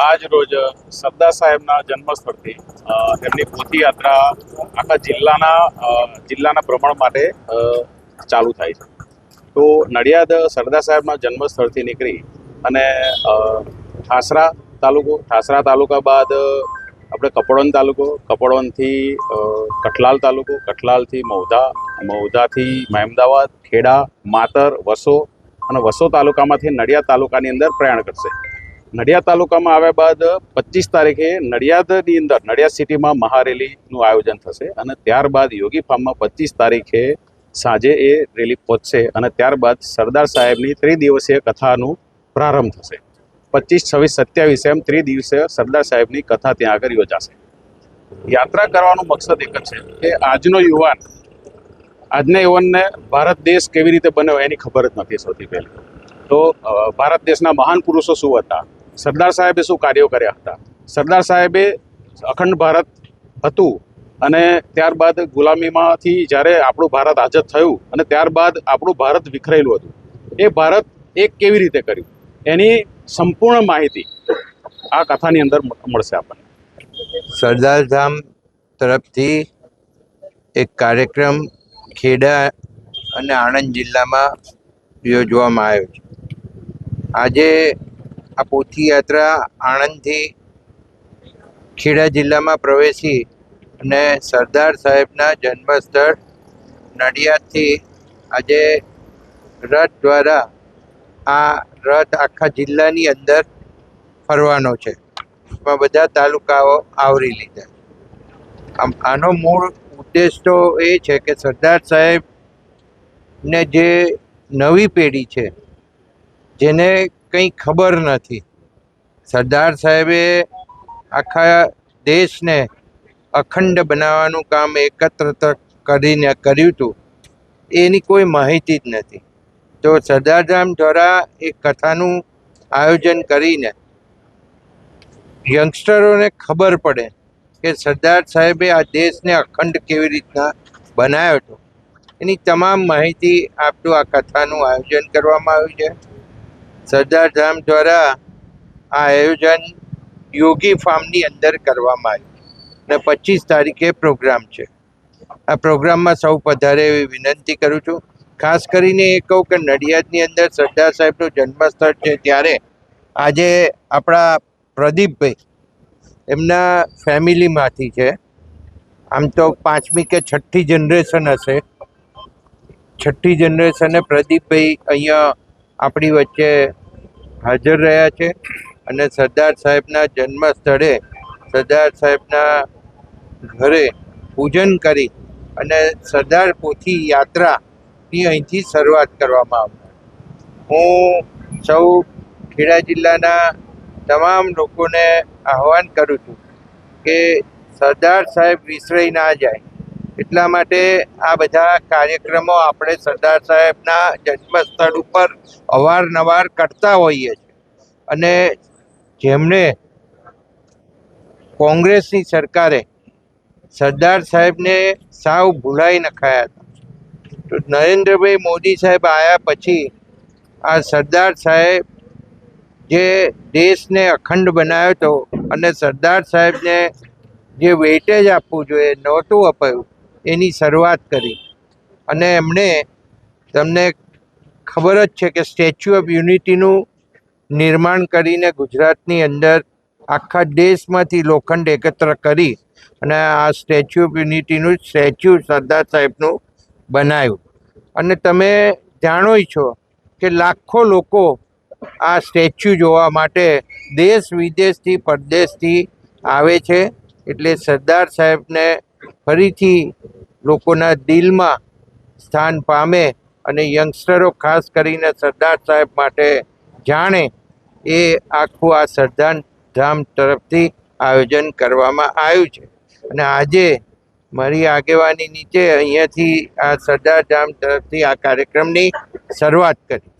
આજ રોજ સરદાર સાહેબના જન્મસ્થળથી એમની તેમની પોથી આખા જિલ્લાના જિલ્લાના ભ્રમણ માટે ચાલુ થાય છે. તો નડિયાદ સરદાર સાહેબના જન્મસ્થળથી નીકળી અને ઠાસરા તાલુકો, ઠાસરા તાલુકા બાદ આપણે કપડવન તાલુકો કપડવનથી કઠલાલ તાલુકો, કઠલાલથી મૌધા મૌધાથી મહેમદાવાદ, ખેડા, માતર, વસો અને વસો તાલુકામાંથી નડિયાદ તાલુકાની અંદર પ્રયાણ કરશે. નડિયાદ તાલુકામાં આવ્યા બાદ પચીસ તારીખે નડિયાદની અંદર, નડિયાદ સિટીમાં મહારેલીનું આયોજન થશે અને ત્યારબાદ યોગી ફાર્મમાં પચીસ તારીખે સાંજે એ રેલી પહોંચશે અને ત્યારબાદ સરદાર સાહેબની ત્રિદિવસીય કથાનું પ્રારંભ થશે. પચીસ, છવ્વીસ, સત્યાવીસ એમ ત્રિદિવસીય સરદાર સાહેબની કથા ત્યાં આગળ યોજાશે. યાત્રા કરવાનો મકસદ એક જ છે કે આજનો યુવાન, આજના યુવાનને ભારત દેશ કેવી રીતે બન્યો એની ખબર જ નથી સૌથી પહેલી. તો ભારત દેશના મહાન પુરુષો શું હતા? સરદાર સાહેબે શું કાર્યો કર્યા હતા? સરદાર સાહેબે અખંડ ભારત હતું અને ત્યારબાદ ગુલામીમાંથી જ્યારે આપણું ભારત આઝાદ થયું અને ત્યારબાદ આપણું ભારત વિખરેલું હતું. એ ભારત એક કેવી રીતે કર્યું? એની સંપૂર્ણ માહિતી આ કથાની અંદર મળશે આપણને. સરદારધામ તરફથી એક કાર્યક્રમ ખેડા અને આણંદ જિલ્લામાં યોજવામાં આવ્યો છે. આજે આ પોથીયાત્રા આણંદથી ખેડા જિલ્લામાં પ્રવેશી અને સરદાર સાહેબના જન્મસ્થળ નડિયાદથી આજે રથ દ્વારા આ રથ આખા જિલ્લાની અંદર ફરવાનો છે. એમાં બધા તાલુકાઓ આવરી લીધા. આમ આનો મૂળ ઉદ્દેશ તો એ છે કે સરદાર સાહેબ ને જે નવી પેઢી છે, જેને કંઈ ખબર નથી. સરદાર સાહેબે આખા દેશને અખંડ બનાવવાનું કામ એકત્ર કરીને કર્યું હતું. એની કોઈ માહિતી જ નથી. તો સરદારધામ દ્વારા એક કથાનું આયોજન કરીને યંગસ્ટરોને ખબર પડે કે સરદાર સાહેબે આ દેશને અખંડ કેવી રીતના બનાવ્યો હતો. એની તમામ માહિતી આપતું આ કથાનું આયોજન કરવામાં આવ્યું છે. સરદાર ધામ દ્વારા આ આયોજન યોગી ફાર્મની અંદર કરવામાં આવ્યું અને પચીસ તારીખે પ્રોગ્રામ છે. આ પ્રોગ્રામમાં સૌ પધારે એવી વિનંતી કરું છું. ખાસ કરીને એ કહું કે નડિયાદની અંદર સરદાર સાહેબનું જન્મસ્થળ છે ત્યારે આજે આપણા પ્રદીપભાઈ એમના ફેમિલીમાંથી છે. આમ તો પાંચમી કે છઠ્ઠી જનરેશન હશે. છઠ્ઠી જનરેશને પ્રદીપભાઈ અહીંયા આપણી વચ્ચે હાજર રહ્યા છે અને સરદાર સાહેબના જન્મ સ્થળે સરદાર સાહેબના ઘરે પૂજન કરી અને સરદાર પોથી યાત્રાની અહીંથી શરૂઆત કરવામાં આવશે હું સૌ ખેડા જિલ્લાના તમામ લોકોને આહવાન કરું છું કે સરદાર સાહેબ વિસરાઈ ના જાય. એટલા માટે આ બધા કાર્યક્રમો આપણે સરદાર સાહેબના જન્મસ્થળ ઉપર અવારનવાર કરતા હોઈએ છીએ. અને જેમણે કોંગ્રેસની સરકારે સરદાર સાહેબને સાવ ભૂલાઈ નખાયા હતા. તો નરેન્દ્રભાઈ મોદી સાહેબ આવ્યા પછી આ સરદાર સાહેબ જે દેશને અખંડ બનાવ્યો હતો અને સરદાર સાહેબને જે વેટેજ આપવું જોઈએ, નહોતું અપાયું એની શરૂઆત કરી. અને એમણે તમને ખબર જ છે કે સ્ટેચ્યુ ઓફ યુનિટીનું નિર્માણ કરીને ગુજરાતની અંદર આખા દેશમાંથી લોખંડ એકત્ર કરી અને આ સ્ટેચ્યુ ઓફ યુનિટીનું સ્ટેચ્યુ સરદાર સાહેબનું બનાવ્યું. અને તમે જાણો છો કે લાખો લોકો આ સ્ટેચ્યુ જોવા માટે દેશ વિદેશથી, પરદેશથી આવે છે. એટલે સરદાર સાહેબને ફરીથી લોકોના દિલમાં સ્થાન પામે અને યંગસ્ટરો ખાસ કરીને સરદાર સાહેબ માટે જાણે એ આખું આ સરદાર ધામ તરફથી આયોજન કરવામાં આવ્યું છે. અને આજે મારી આગેવાની નીચે અહીંયાથી આ સરદાર ધામ તરફથી આ કાર્યક્રમની શરૂઆત કરી.